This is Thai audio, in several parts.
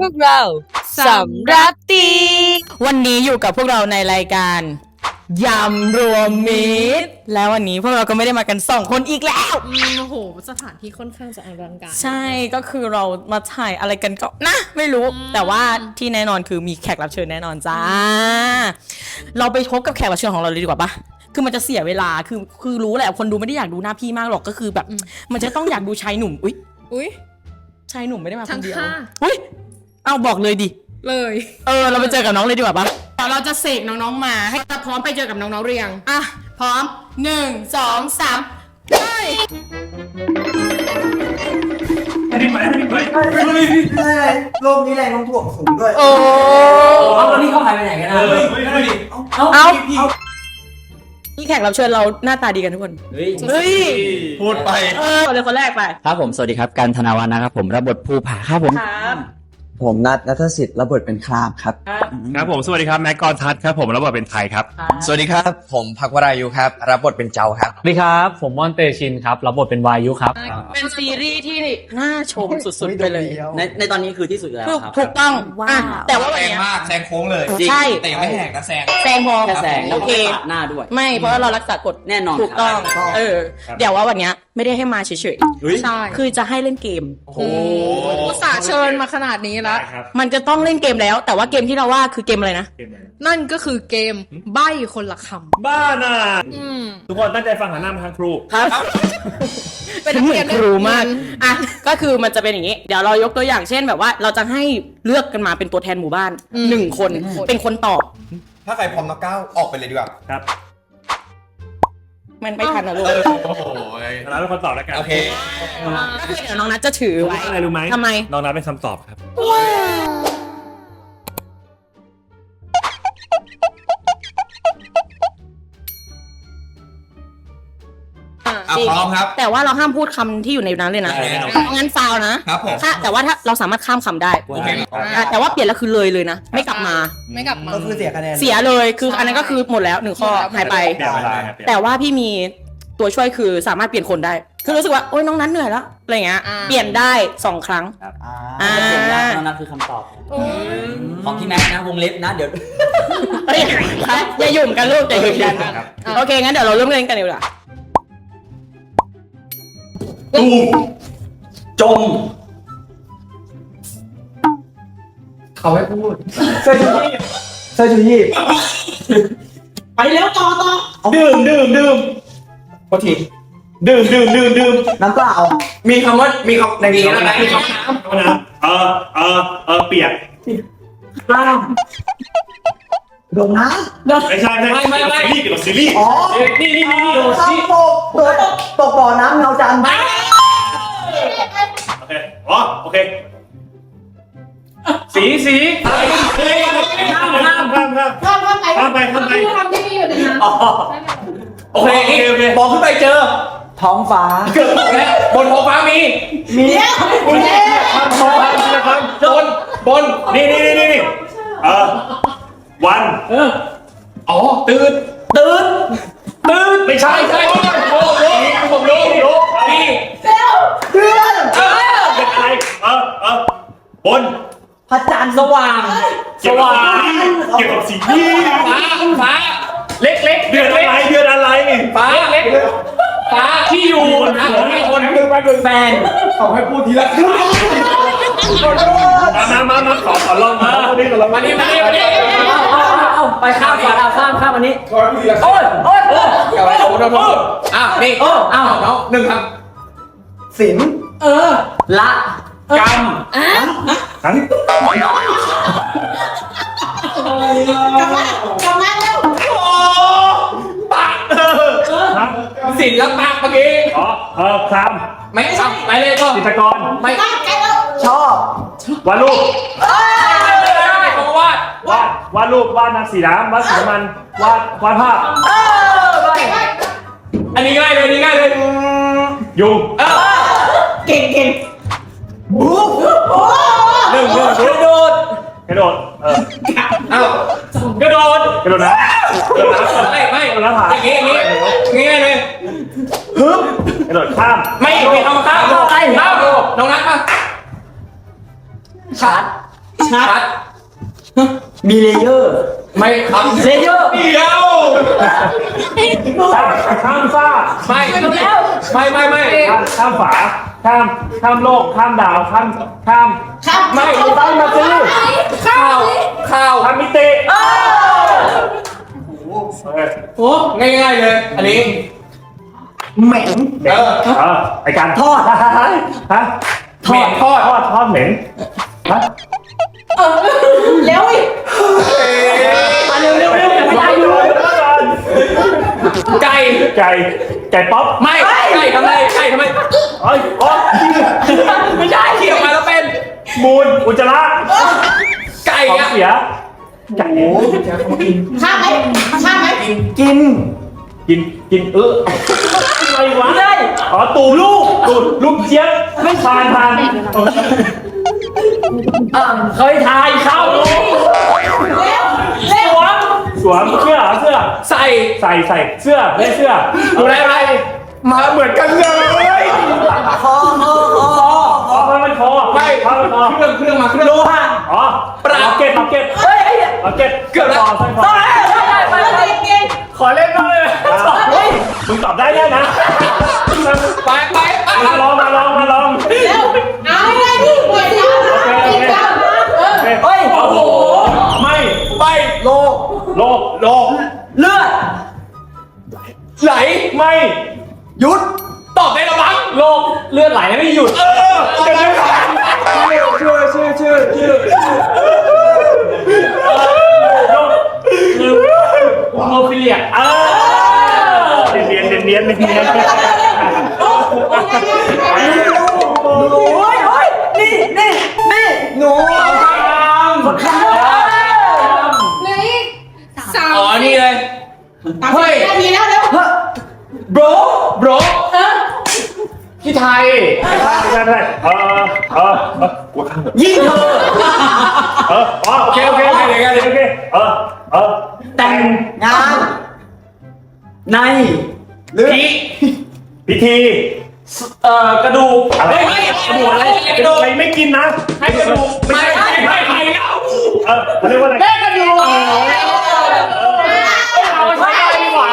พวกเราสำรับตีวันนี้อยู่กับพวกเราในรายการยำรวมมิตรแล้ววันนี้พวกเราก็ไม่ได้มากันสองคนอีกแล้ว อืมโอ้โห สถานที่ค่อนข้างจะอลังการใช่ก็คือเรามาถ่ายอะไรกันก็นะ ไม่รู้ แต่ว่าที่แน่นอนคือมีแขกรับเชิญแน่นอนจ้า เราไปพบกับแขกรับเชิญของเราเลยดีกว่าปะคือมันจะเสียเวลาคือคือรู้แหละคนดูไม่ได้อยากดูหน้าพี่มากหรอกก็คือแบบ มันจะต้องอยากดูชายหนุ่มอุ้ยอุ้ยชายหนุ่มไม่ได้มาคทั้นงเดียวค่าอุ้ย เอาบอกเลยดิ เลย เออ เราไปเจอกับน้องเลยดีกว่าปะเดี๋ยวเราจะเสกน้องๆมา ให้จะพร้อมไปเจอกับน้องๆเรียง อะ พร้อมหนึ่งสองสามโลกนี้แรงโน้มถ่วงสูงด้วย โอ้เอาแล้วนี่เขาหายไปไหนกันนะเอานี่แขกรับเชิญเราหน้าตาดีกันทุกคน เฮ้ยเฮ้ย พูดไป เออเลยคนแรกไป ครับผม สวัสดีครับการธนาวันนะครับผม รับบทภูผาครับผม ครับ ผมนัทนัทสิทธิ์ระเบิดเป็นครามครับ ครับผมสวัสดีครับแม็กกอนทัศน์ครับผมรับบทเป็นไทยครับ สวัสดีครับ ผมพักวรายุครับ รับบทเป็นเจ้าครับ สวัสดีครับ ผมม่อนเตชินครับ รับบทเป็นวายุครับ เป็นซีรีส์ที่น่าชมสุดๆไปเลย ในในตอนนี้คือที่สุดแล้วถูกครับถูกต้องอะแต่ว่าวันแซงเนี้ยมากแซงโค้งเลยใช่แต่ยังไม่แหกนะแซงแซงพอแค่แสงโอเคแล้วก็ปาดหน้าด้วย ไม่เพราะว่าเรารักษากฎแน่นอนถูกต้องครับเออเดี๋ยวว่าวันเนี้ยไม่ได้ให้มาเฉยใช่ๆคือจะให้เล่นเกมอุตส่าห์เชิญมาขนาดนี้แล้วมันจะต้องเล่นเกมแล้ว แต่ว่าเกมที่เราว่าคือเกมอะไรนะนั่นก็คือเกมใบ้คนละคบ้าน่ะำอืม ทุกคนตั้งใจฟังหันหน้ามาทางครู ครับเป็นนักเหมืเรีอยนนครูมากอืมอะ ก็คือมันจะเป็นอย่างนี้ เดี๋ยวเรายกตัวอย่างเช่นแบบว่า เราจะให้เลือกกันมาเป็นตัวแทนหมู่บ้านหนึ่งคน เป็นคนตอบ ถ้าใครพร้อมนะก้าวออกไปเลยดีกว่า ครับ มันไม่ทันนะลูกโอ้โหเราเป็นคนตอบแล้วกันโอเค ก็คือเดี๋ยวน้องนัทจะถือรู้ไว้อะไรรู้ไหมทำไม น้องนับเป็นคำตอบครับ อะพร้อมครับ แต่ว่าเราห้ามพูดคำที่อยู่ในนั้นเลยนะได้ครับ งั้นฟาวนะ ครับผมถ้าแต่ว่าถ้าเราสามารถข้ามคำได้โอเค อะแต่ว่าเปลี่ยนแล้วคือเลยเลยนะ ไม่กลับมา ไม่กลับมา ก็คือเสียคะแนน เสียเลย คืออันนั้นก็คือหมดแล้วหนึ่งข้อหายไป เปลี่ยนเวลาครับเปลี่ยนแต่ว่าพี่มีตัวช่วยคือสามารถเปลี่ยนคนได้ คือรู้สึกว่า โอ๊ยน้องนั้นเหนื่อยแล้วอะไรเงี้ย อ่า เปลี่ยนได้สองครั้ง อ่า เสียงดังเท่านั้นคือคำตอบ ของพี่แม็กซ์นะวงเล็บนะเดี๋ยว เฮ้ยอย่าหยุ่มกันลูกอย่าหยุ่มกัน ครับ โอเค งั้นเดี๋ยวเราเริ่มเล่นกันดีกว่า จมเขาไม่พูดเสื้อชูชีพเสื้อชูชีพไปแล้วต่อต่อดื่มดื่มดื่มโทษทีดื่มดื่มดื่มดื่มน้ำเปล่ามีคำว่ามีคำในนี้นะมีคำเอานะเออเออเออเปียกโดนน้ไม่ใช่ไม่ไม่ไม่ซีรีส์เกี่ยวกับซีรีส์ำอ๋อนี่นี่นี่นี่ตกตกตกตกบ่อน้ำเงาจันทร์โอเคอ๋อ โอเค สีสีข้ามข้ามข้ามข้าม ข้ามข้ามไปข้ามไปข้ามไปที่ทำที่มีอยู่ในนั้นโอเคโอเคโอเคมองขึ้นไปเจอ ท้องฟ้า เกือบอกแล้วบนท้องฟ้ามี มีข้ามข้ามข้ามบนบนนี่นี่นี่นี่เออวันอ๋อ ตื่นตื่นตื่นไม่ใช่ใช่โอ้โหผมรู้รู้นี่ เดือน เป็นอะไรเออเออบน พระจันทร์สว่างสว่างเกี่ยวกับสีนี้ฟ้าฟ้า เล็กเล็กเดือนอะไร เดือนอะไรฟ้าเล็กฟ้าที่อยู่นะผมให้คนหนึ่งไปเป็นแฟนเขาให้พูดทีละคำมามามาขอขอลองมาวันนี้ขอลองมานี่มานี่มานี่เอาเอาเอาไปข้ามก่อนเอาข้ามข้ามอันนี้ขอให้พูดทีละคำโอ้ยโอ้ยโอ้ยเดี๋ยวเราเราเราอ้าวนี่โอ้อ้าวน้องหนึ่งครับศิลป์ละกรรม ทั้งกลับมาเร็วศิลปะเมื่อกี้ อ๋อเออคลไม่ทำไปเลยก็ำจิตรกรไม่ไปไกลแล้วชอบวาดรูปไม่ต้องวาดวาดวาดรูปวาดน้ำสีน้ำวาดสีน้ำมันวาดวาดภาพอันนี้ง่ายเลยอันนี้ง่ายเลยยุง อ้าวกระโดดกระโดดน้ำกระโดดน้ำไม่ไม่กระโดดน้ำผาอย่างงี้อย่างงี้ง่ายเลยฮึบกระโดดข้ามไม่ไม่เอามาข้ามข้ามน้องนัทมาชาร์จชัดมีเลเยอร์ ไม่ครับเลเยอร์เดียวข้ามฟ้าไม่ไม่ไม่ไม่ข้ามข้ามฝา ข้ามข้ามโลกข้ามดาวข้ามข้ามไม่ต้องมาซื้อข้าวข้าวข้ามมิติเออโอ้ง่ายๆเลย อันนี้เหม็นเออเออไอการทอดฮะทอดทอดทอดทอดเหม็นฮะแล้วอีกมาเร็วเร็วเร็วไม่ได้อยู่ไก่ไก่ไก่ป๊อปไม่ไก่ทำไมไก่ทำไม เอ้ยอ๋อไม่ใช่เขี่ยออกมาแล้วเป็นมูลอุจจาระไก่ของอะเสียไก่ข้ามไหมข้ามไหมกิน กินกินเอออะไรวะได้อ๋อตูดลูกตูดลูกเจี๊ยบไม่ทานทานเคยทายเข้าสวมสวมเสื้อเสื้อใส่ใส่ใส่เสื้อไม่เสื้อดูได้ไหมมาเหมือนกันเลย คอคอคอคอ๋อผ้ามันคอไม่ผ้ามันคอเครื่องเครื่องมาเครื่องโลหะอ๋อปราบเก็ตล็อกเก็ตเฮ้ยล็อกเก็ตเกือบแล้วสร้อยคอไปแล้วเก่งขอเล่นหน่อยเฮ้ยมึงตอบได้แน่นะไปไปไปมาลองมาลองมาลองเอาไม่ได้ดิปล่อยน้ำติดน้ำเออเฮ้ยโอ้โหไม่ไปโลโลโลเลือดไหลไม่หยุด เลือดไหลไม่หยุดเออจะได้ไหมชื่อชื่อชื่อชื่อโลกคือโมฟิเลียเออเนียนเนียนเนียนเนียนเนียนโอ้ยโอ้ยนี่นี่นี่หนู คนข้าง ที่ไทยใช่ใช่เออเออเออยิ่งเธอ เอออ๋อโอเคโอเคโอเคโอเคโอเคเออเออแต่งงาน ในหรือพิธีเอ่อกระดูกอะไรกระดูกอะไรกระดูกอะไรไม่กินนะให้กระดูกไม่ใช่ไม่ใช่แล้วเออเขาเรียกว่าอะไร แม่กระดูก เราใช่ดีกว่า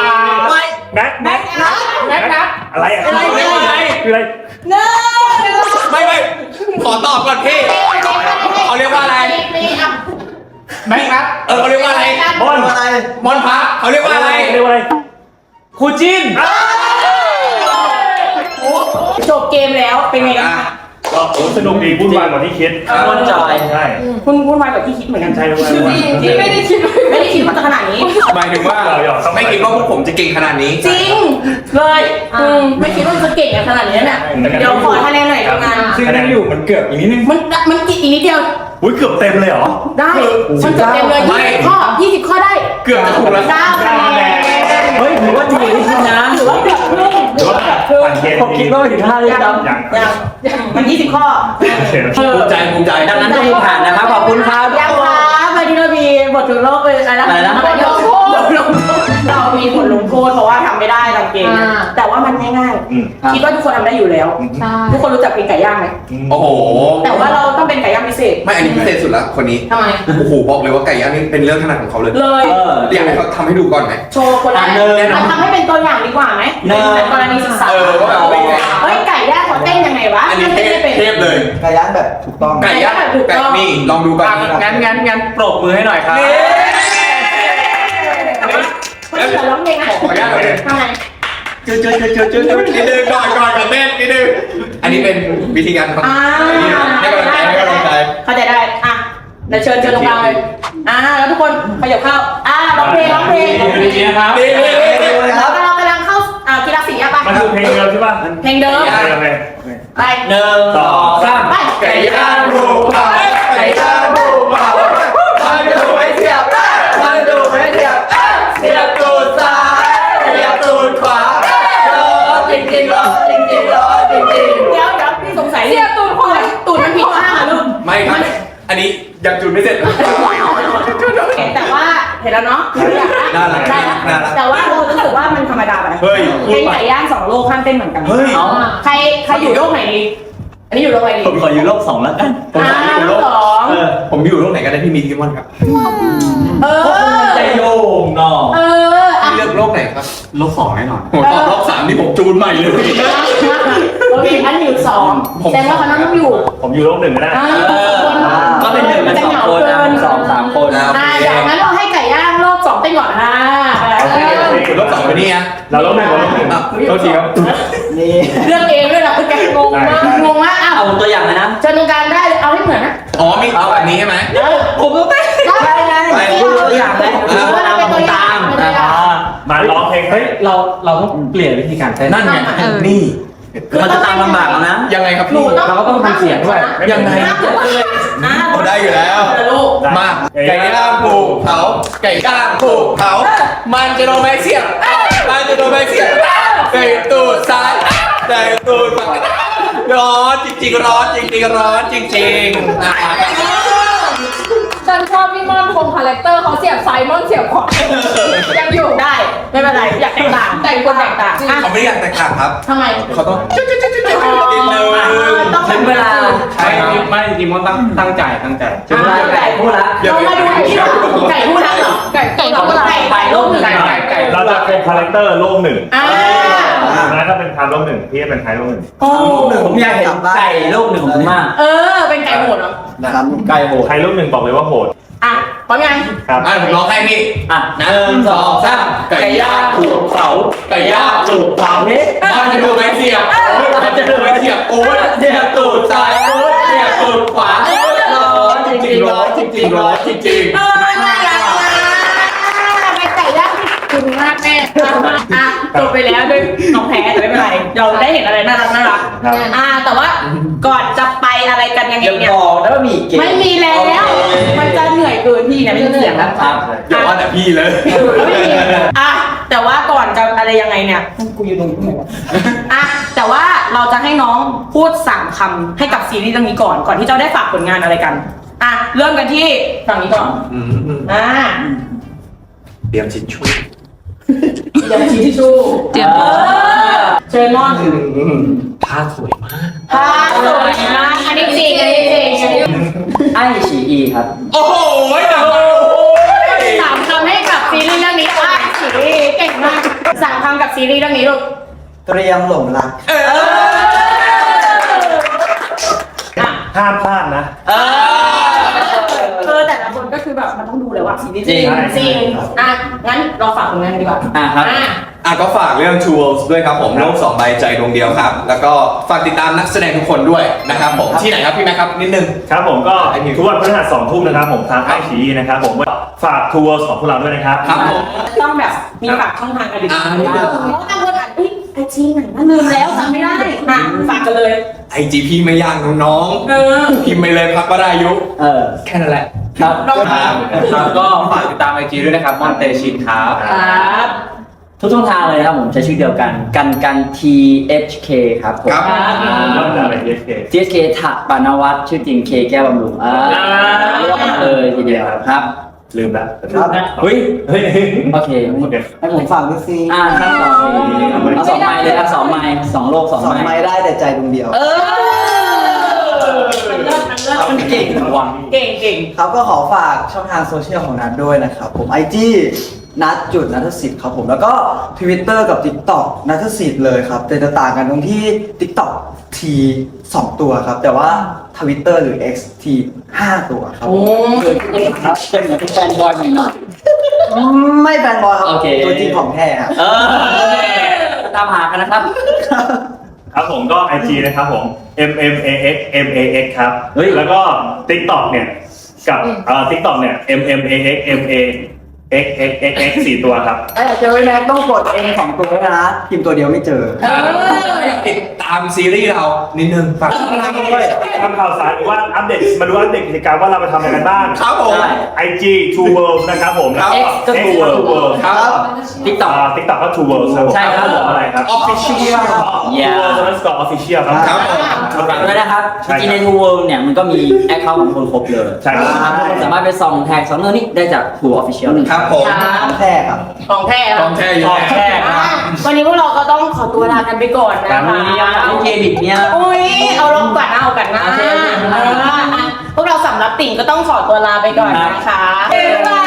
ไม่ แม็กแม็ก แม็กนัท อะไรอะอะไรอะไร คืออะไรเนื้อไม่ไม่ขอตอบก่อนพี่ เขาเรียกว่าอะไรแม็กนัทเออเขาเรียกว่าอะไร บอลอะไรมอนพระเขาเรียกว่าอะไร เรียกว่าอะไรครูจินจบเกมแล้วเป็นไงกันคะก็โอ้ สนุกดีวุ่นวายกว่าที่คิดม่วนจอย ใช่คุณวุ่นวายกว่าที่คิดเหมือนกันใช่วุ่นวายกว่าที่ไม่ได้คิดไม่ได้คิดว่าจะขนาดนี้หมายถึงว่าไม่คิดว่าพวกผมจะเก่งขนาดนี้ จริงเลยอืมไม่คิดว่าจะเก่งกันขนาดนี้เนี่ยเดี๋ยวขอคะแนนหน่อยทำงานซึ่งนั่งอยู่มันเกือบอีกนิดนึงมันมันกี่อีกนิดเดียวอุ้ยเกือบเต็มเลยเหรอได้มันเกือบเต็มเลยไม่ยี่สิบข้อยี่สิบข้อได้ เกือบจะถูกแล้วเก้าคะแนน เฮ้ยถือว่าดีที่สุดนะถือว่าเกือบครึ่งหรือว่าปั่นเกมผมคิดว่าไม่ถึงห้าเลยครับอย่างยังมันยี่สิบข้อภูมิใจภูมิใจดังนั้นต้องมีผ่านนะครับขอบคุณครับยังครับวันนี้เรามีบทถึงโลกเลยอะไรนะอะไรนะบทลงโทษบทลงโทษ เรามีบทลงโทษเพราะว่าทำไม่ได้ตามเกมนะแต่ว่ามันง่ายอืมๆคิดว่าทุกคนทำได้อยู่แล้ว ใช่ ทุกคนรู้จักเพลงไก่ย่างไหมโอ้โห แต่ว่าเราต้องเป็นไก่ย่างพิเศษไม่อันนี้พิเศษสุดละคนนี้ ทำไม โอ้โห บอกเลยว่าไก่ย่างนี่เป็นเรื่องถนัดของเขาเลยเลยเออ อยากให้เขาทำให้ดูก่อนไหม โชว์คนแรกอะเนินเราทำให้เป็นตัวอย่างดีกว่าไหมเนินเป็นกรณีศึกษาเออว่าแบบเป็นไง เฮ้ยไก่ย่างเขาเต้นยังไงวะอันนี้เทต้พไม่เป็น เทพเลย ไก่ย่างแบบถูกต้อง ไก่ย่างถูกไก่ต้อง นี่ลองดูก่อนงั้นงั้นงั้นปรบมือให้หน่อยครับคน องเพลงนะขออนุญาตเลย ทำไมจุดจุดจุดจุดจุดจุดนิดนึงก่อนก่อนกับเต้นนิดนึงอันนี้เป็นวิธีการทำอ่าให้กำลังใจให้กำลังใจเข้าใจได้อะเดี๋ยวเชิญเชิญตรงกลางเลยอ่าแล้วทุกคนขยับเข้าอ่าร้องเพลงร้องเพลงดีนะครับดีดีดีดีแล้วก็เรากำลังเข้าอ่ากีฬาสีอะไปมันคือเพลงเดิมใช่ป่ะเพลงเดิมโอเคโอเคไปหนึ่งสองสาม ไปไก่ย่างหมูเผาไก่ย่าง ยังจุดไม่เสร็จ แต่ว่าเห็นแล้วเนาะคืออยากน่ารักได้แล้วน่ารักแต่ว่าเรารู้สึกว่ามันธรรมดาไปเฮ้ยเพลงไก่ย่างสองโลกห้ามเต้นเหมือนกันเฮ้ยใครใครอยู่โลกไหนดี อันนี้อยู่โลกอะไรดีผมขออยู่โลกสองแล้วกันอ่าโลกสองเออผมอยู่โลกไหนก็ได้ที่มีดิจิมอนครับเออ ใจโยงเนาะเอออะเลือกโลกไหนครับโลกสองแน่นอนผมตอบโลกสามนี่ผมจูนใหม่เลย โอเคอันนี้อยู่สองแสดงว่าเขาต้องอยู่ผมอยู่โลกหนึ่งก็ได้อ่าก็เป็นหนึ่งกันสองคนนะสองสามคนนะอ่าอย่างนั้นเราให้ไก่ย่างโลกสองเต้นก่อนค่ะโอเคโอเคโลกสองไปนี่ฮะเราโลกหนึ่งเราโลกหนึ่งอะโทษทีครับนี่เลือกเองด้วยนะคือแกงงมากงงมากอะเอาตัวอย่างเลยนะเชิญตรงกลางได้เลยเอาให้เหมือนนะอ๋อมีเอาแบบนี้ใช่ไหมผมต้องเต้นได้ไงไปตัวอย่างเลยเออเราเป็นตัวอย่างเป็นตัวอย่างมาร้องเพลงเฮ้ยเราเราต้องเปลี่ยนวิธีการเต้นนั่นไงนี่ มันจะตามลำบากแล้วนะ ยังไงครับหนูพี่ ต้องเราก็ต้องทำเสียงด้วย ยังไงอะได้อยู่แล้ว ลูก มา ไก่ย่างผูกเผาไก่ย่างผูกเผามันจะโดนแม็กเสียบมันจะโดนแม็กเสียบไก่ตูดซ้ายไก่ตูดขวาร้อนจริงๆร้อนจริงๆร้อนจริงๆอะ ฉันชอบพี่ม่อนคงคาแรคเตอร์เขาเสียบซ้ายม่อนเสียบขวายังอยู่ได้ ไม่เป็นไรอยากแตกต่างแต่งคนแตกต่างอะเขาไม่ได้อยากแตกต่างครับทำไมเขาต้องนิดนึงต้องถึงเวลาใช่ไม่จริงๆมันตั้งตั้งใจตั้งใจถึงเวลาไก่พูดละเรามาดูที่ไก่พูดละเหรอไก่ไก่พูดละไก่ จะเป็นคาแรคเตอร์โลกหนึ่งอ่านะถ้าเป็นทางโลกหนึ่งพี่จะเป็นไทยโลกหนึ่งโอ้ผมอยากเห็นไก่โลกหนึ่งของผมมากเออ เป็นไก่โหดเหรอครับไก่โหดไทยโลกหนึ่งบอกเลยว่าโหดอะพร้อมยังครับอะผมร้องให้พี่อะหนึ่งสองสามไก่ย่างถูกเผาไก่ย่างถูกเผามันจะดูไม่เสียบมันจะดูไม่เสียบโอ้ยเสียบตูดซ้ายโอ้ยเสียบตูดขวาร้อนจริงๆร้อนจริงๆร้อนจริงเออน่ารักมากเป็นไก่ย่างที่คุณมากแม่อะจบไป แล้วด้วยน้องแพ้แต่ไม่เป็นไรเราได้เห็นอะไรน่ารักน่ารักครับอ่า แต่ว่าก่อนจะไปอะไรกันยังไงๆยังเนี่ยบอกนะว่ามีเกม ไม่มีแล้วมันจะเหนื่อยเกินพี่เนี่ยไม่มีเสียงแล้วครับอย่าว่าแต่พี่เลย อะแต่ว่าก่อนจะอะไรยังไงเนี่ยกูอยู่ตรงนี้อะแต่ว่าเราจะให้น้องพูดสามคำให้กับซีรีส์เรื่องนี้ก่อนก่อนที่จะได้ฝากผลงานอะไรกันอะเริ่มกันที่ฝั่งนี้ก่อนอ่าเตรียมชิชชู่ เตรียมทิชชู่เตรียมเออเชยมอนผ้าสวยมากพาสวยมากอันนี้จริงอันนี้จริงอันนี้ไอฉีอีครับ โอ้โหหนังสามคำให้กับซีรีส์เรื่องนี้อะซีรีส์เก่งมากสามคำกับซีรีส์เรื่องนี้ลูกเตรียมหลงรัก เอออะห้ามพลาดนะ เออ มันต้องดูเลยว่าซีรีส์จริงจริงอะงั้นเราฝากผลงานกันดีกว่าอะครับ อะ อะก็ฝากเรื่อง Two Worlds ด้วยครับผมโลกสองใบใจดวงเดียวครับ แล้วก็ฝากติดตามนักแสดงทุกคนด้วยนะครับผมที่ไหนครับพี่แม็กครับนิดนึง ครับผมก็ทุกวันพฤหัสสองทุ่มนะครับผมทางไอชีนะครับผมฝากทัวร์ของพวกเราด้วยนะครับ ครับผม ต้องแบบมีฝากช่องทางการติดตามอะด้วยเพราะบางคนอะเอ้ย ไอจีไหนน่าลืมแล้วจำไม่ได้อะฝากกันเลย ไอจีพี่ไม่ยากน้องเออๆพิมพ์ไปเลยพักวรายุเออ แค่นั้นแหละ ครับครับครับก็ฝากติดตามไอจีด้วยนะครับมอนเตชินครับ ครับทุกช่องทางเลยนะครับผมใช้ชื่อเดียวกัน กันกัน T H K ครับผม ครับเริ่มจากอะไรเอสเค T H K ถักปานวัฒน์ชื่อจริง K แก้วบำรุงอ่าเรียกว่าเลยทีเดียวครับ ลืมละครับเฮ้ยเฮ้ยโอเค โอเค ให้ผมฝากด้วยสิอ่าครับต่อไปเอาสองไม้เลยครับสองไม้สองโลกสองสองไม้ ไม้ได้แต่ใจดวงเดียว เออ เก่งว่ะเก่งเก่งครับก็ขอฝากช่องทางโซเชียลของนัทด้วยนะครับ ผม IG นัทจุดนัทสิทธิ์ครับผมแล้วก็ Twitter กับ TikTok นัทสิทธิ์เลยครับแต่จะต่างกันตรงที่ TikTok T 2ตัวครับ แต่ว่า Twitter หรือ X T 5ตัวครับโอ้ครับเป็นเหมือนเป็นแฟนบอยหน่อยไม่แฟนบอยครับโอเคตัวจริงของแท้ครับเออตามหากันนะครับ ครับผมก็ IG นะครับผม M M A X M A X ครับเฮ้ย แล้วก็ TikTok เนี่ยกับเอ่อ TikTok เนี่ย M M A X M A X X X X สี่ตัวครับถ้าอยากเจอแม็กต้องกดเองสองตัวด้วยนะพิมพ์ตัวเดียวไม่เจอ เออ ติดตามซีรีส์เรานิดนึงฝากทำข่าวสารหรือว่าอัปเดตมาดูอัปเดตกิจกรรมว่าเราไปทำอะไรกันบ้างครับผมใช่ IG Two World นะครับผมครับ X ก็ X Two World World World ครับ TikTok อ่า TikTok ก็ Two World ครับผมใช่ครับผม อะไรครับ Official Yeah Two World underscore official ครับ ครับผม ฝากด้วยนะครับใช่จริงๆใน True World เนี่ยมันก็มีแอคเคาท์ของคนครบเลยใช่ครับสามารถไปส่องแท็กสองเรื่องนี้ได้จาก True Official เลย ครับผมของแท้ครับของแท้ของแท้อยู่ของแท้แล้วอะวันนี้พวกเราก็ต้องขอตัวลากันไปก่อนนะคะครับเล่นเกมอีกเนี่ย อุ้ยเอาลงก่อนนะเอากันนะโอเคโอเค เอออะพวกเราสำหรับติ่งก็ต้องขอตัวลาไปก่อนนะคะเย้